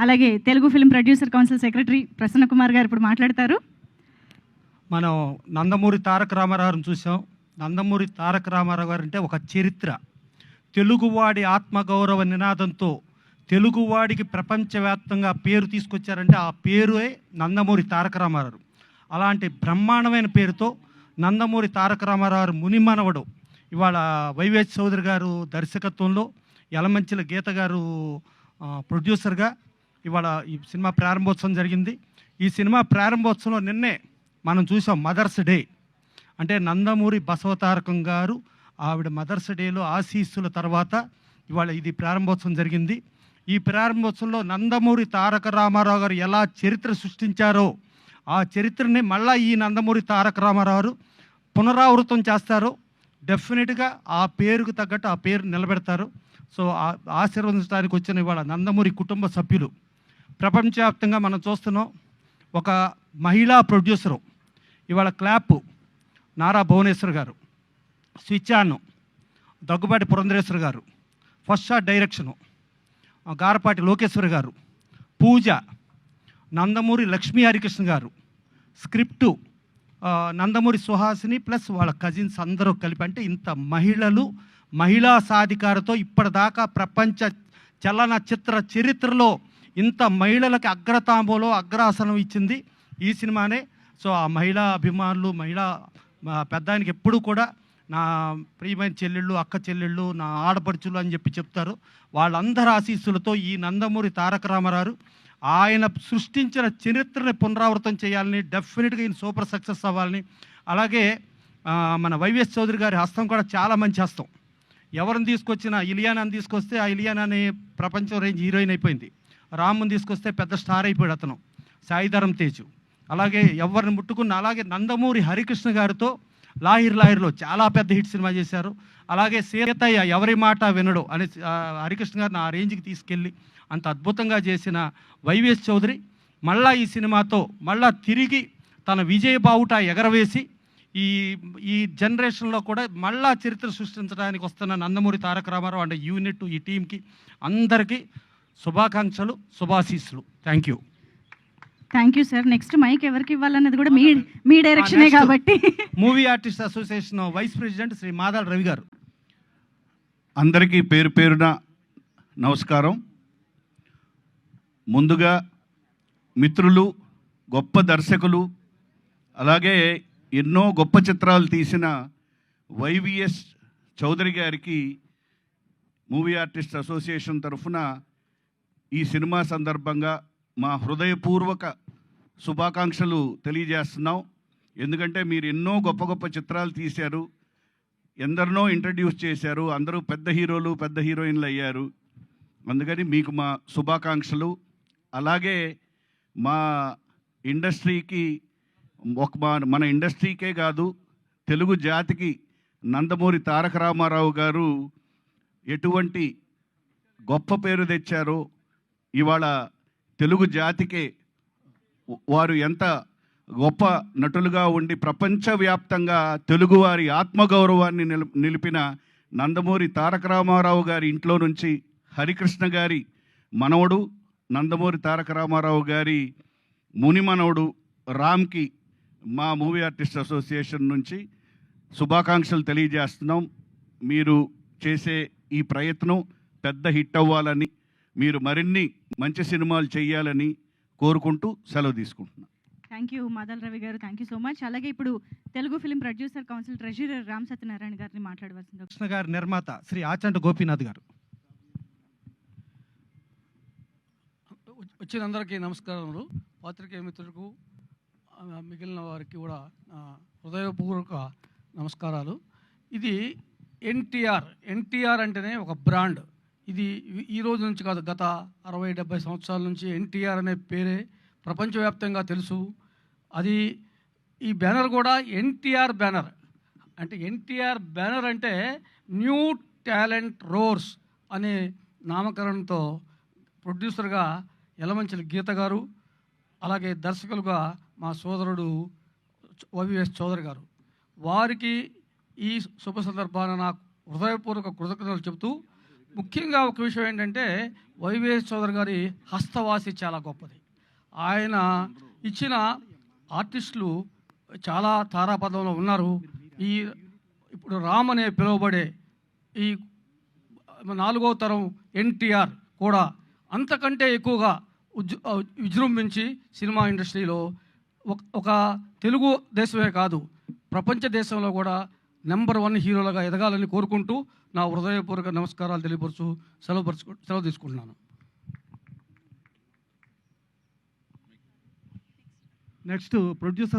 అలాగే Telugu film producer council secretary Prasanna Kumar garu ఇప్పుడు మాట్లాడతారు. మనం నందమూరి తారక రామారావుని చూసాం. నందమూరి తారక రామారావు గారు అంటే ఒక చరిత్ర. తెలుగువాడి ఆత్మగౌరవ నినాదంతో తెలుగువాడికి ప్రపంచవ్యాప్తంగా పేరు తీసుకొచ్చారంటే ఆ పేరే నందమూరి తారక రామారావు. అలాంటి బ్రహ్మాండమైన పేరుతో నందమూరి తారక రామారావు మునిమనవడు. ఇవాళ వైవేజ్ చౌదరి గారు దర్శకత్వంలో యలమంచిల గీత గారు ప్రొడ్యూసర్గా ఇవాళ ఈ సినిమా ప్రారంభోత్సవం జరిగింది. ఈ సినిమా ప్రారంభోత్సవంలో నిన్నే మనం చూసాం మదర్స్ డే. అంటే నందమూరి బసవతారకం గారు ఆవిడ మదర్స్ డేలో ఆశీస్సుల తర్వాత ఇవాళ ఇది ప్రారంభోత్సవం జరిగింది. ఈ ప్రారంభోత్సవంలో నందమూరి తారక రామారావు గారు ఎలా చరిత్ర సృష్టించారో ఆ చరిత్రని మళ్ళా ఈ నందమూరి తారక రామారావు గారు పునరావృతం చేస్తారు డెఫినెట్గా ఆ పేరుకు తగ్గట్టు ఆ పేరు నిలబెడతారు. సో ఆ- ఆశీర్వదించడానికి వచ్చిన ఇవాళ నందమూరి కుటుంబ సభ్యులు ప్రపంచవ్యాప్తంగా మనం చూస్తున్నాం ఒక మహిళా ప్రొడ్యూసరు. ఇవాళ క్లాప్ నారా భువనేశ్వర్ గారు. Switch on. Daggubati Purandeswari garu. First shot direction. Garapati Lokeswar garu. Puja Nandamuri Lakshmi Harikrishna garu. Script Nandamuri Suhasini plus వాళ్ళ కజిన్స్ అందరూ కలిపి అంటే ఇంత మహిళలు మహిళా సాధికారతో ఇప్పటిదాకా ప్రపంచ చలనచిత్ర చరిత్రలో ఇంత మహిళలకు అగ్రతాంబోలో అగ్రాసనం ఇచ్చింది ఈ సినిమానే. సో ఆ మహిళా అభిమానులు మహిళా పెద్ద ఆయనకి ఎప్పుడూ కూడా నా ప్రియమైన చెల్లెళ్ళు అక్క చెల్లెళ్ళు నా ఆడపడుచులు అని చెప్పి చెప్తారు. వాళ్ళందరి ఆశీస్సులతో ఈ నందమూరి తారక రామారావు ఆయన సృష్టించిన చరిత్రని పునరావృతం చేయాలని డెఫినెట్గా ఈయన సూపర్ సక్సెస్ అవ్వాలని. అలాగే మన వైవిఎస్ చౌదరి గారి హస్తం కూడా చాలా మంచి హస్తం. ఎవరిని తీసుకొచ్చినా ఇలియానాని తీసుకొస్తే ఆ ఇలియానాని ప్రపంచం రేంజ్ హీరోయిన్ అయిపోయింది. రాముని తీసుకొస్తే పెద్ద స్టార్ అయిపోయాడు అతను. సాయిధరం తేజు. అలాగే ఎవరిని ముట్టుకున్న అలాగే నందమూరి హరికృష్ణ గారితో లాహిర్ లాహిర్లో చాలా పెద్ద హిట్ సినిమా చేశారు. అలాగే సీతయ్య ఎవరి మాట వినడు అని హరికృష్ణ గారిని ఆ రేంజ్కి తీసుకెళ్ళి అంత అద్భుతంగా చేసిన వైవిఎస్ చౌదరి మళ్ళా ఈ సినిమాతో మళ్ళా తిరిగి తన విజయ బావుట ఎగరవేసి ఈ ఈ జనరేషన్లో కూడా మళ్ళా చరిత్ర సృష్టించడానికి వస్తున్న నందమూరి తారక రామారావు అండ్ యూనిట్ ఈ టీంకి అందరికీ శుభాకాంక్షలు శుభాశీస్సులు. Thank you thank you sir next mike ఎవరికి ఇవ్వాలన్నది కూడా మీ మీ డైరెక్షనే next. కాబట్టి. Movie artist association vice president Shri Madala Ravi garu. అందరికీ పేరు పేరున నమస్కారం. ముందుగా మిత్రులు గొప్ప దర్శకులు అలాగే ఎన్నో గొప్ప చిత్రాలు తీసిన వైవిఎస్ చౌదరి గారికి మూవీ ఆర్టిస్ట్ అసోసియేషన్ తరఫున ఈ సినిమా సందర్భంగా మా హృదయపూర్వక శుభాకాంక్షలు తెలియజేస్తున్నాం. ఎందుకంటే మీరు ఎన్నో గొప్ప గొప్ప చిత్రాలు తీశారు. ఎందరినో ఇంట్రడ్యూస్ చేశారు. అందరూ పెద్ద హీరోలు పెద్ద హీరోయిన్లు అయ్యారు. అందుకని మీకు మా శుభాకాంక్షలు. అలాగే మా ఇండస్ట్రీకి ఒక మన ఇండస్ట్రీకే కాదు తెలుగు జాతికి నందమూరి తారక రామారావు గారు ఎటువంటి గొప్ప పేరు తెచ్చారో ఇవాళ తెలుగు జాతికే వారు ఎంత గొప్ప నటులుగా ఉండి ప్రపంచవ్యాప్తంగా తెలుగువారి ఆత్మగౌరవాన్ని నిల నిలిపిన నందమూరి తారక రామారావు గారి ఇంట్లో నుంచి హరికృష్ణ గారి మనవడు నందమూరి తారక రామారావు గారి ముని మనవడు రామ్కి మా మూవీ ఆర్టిస్ట్ అసోసియేషన్ నుంచి శుభాకాంక్షలు తెలియజేస్తున్నాం. మీరు చేసే ఈ ప్రయత్నం పెద్ద హిట్ అవ్వాలని మీరు మరిన్ని మంచి సినిమాలు చేయాలని కోరుకుంటూ సెలవు తీసుకుంటున్నాను థ్యాంక్ యూ మాదల్ రవి గారు. థ్యాంక్ యూ సో మచ్ అలాగే ఇప్పుడు Telugu film producer council treasurer Ram Satyanarayana గారిని మాట్లాడవలసింది కృష్ణ గారి నిర్మాత శ్రీ ఆచంట గోపీనాథ్ గారు. వచ్చిన అందరికీ నమస్కారములు. పాత్రికేయ మిత్రులకు మిగిలిన వారికి కూడా హృదయపూర్వక నమస్కారాలు. ఇది ఎన్టీఆర్. ఎన్టీఆర్ అంటేనే ఒక బ్రాండ్. ఇది ఈ- రోజు నుంచి కాదు గత అరవై డెబ్బై సంవత్సరాల నుంచి ఎన్టీఆర్ అనే పేరే ప్రపంచవ్యాప్తంగా తెలుసు. అది ఈ బ్యానర్ కూడా ఎన్టీఆర్ బ్యానర్. అంటే ఎన్టీఆర్ బ్యానర్ అంటే న్యూ టాలెంట్ రోర్స్ అనే నామకరణంతో ప్రొడ్యూసర్గా యలమంచిలి గీత గారు అలాగే దర్శకులుగా మా సోదరుడు వైవిఎస్ చౌదరి గారు. వారికి ఈ శుభ సందర్భాన నాకు హృదయపూర్వక కృతజ్ఞతలు చెబుతూ ముఖ్యంగా ఒక విషయం ఏంటంటే వైవిఎస్ చౌదరి గారి హస్తవాసి చాలా గొప్పది. ఆయన ఇచ్చిన ఆర్టిస్టులు చాలా తారాపదంలో ఉన్నారు. ఈ ఇప్పుడు రామ్ అనే పిలువబడే ఈ నాలుగో తరం ఎన్టీఆర్ కూడా అంతకంటే ఎక్కువగా విజృంభించి సినిమా ఇండస్ట్రీలో ఒక ఒక తెలుగు దేశమే కాదు ప్రపంచ దేశంలో కూడా నెంబర్ వన్ హీరోలుగా ఎదగాలని కోరుకుంటూ నా హృదయపూర్వక నమస్కారాలు తెలియపరచు సెలవుపరచు సెలవు తీసుకుంటున్నాను. Next producer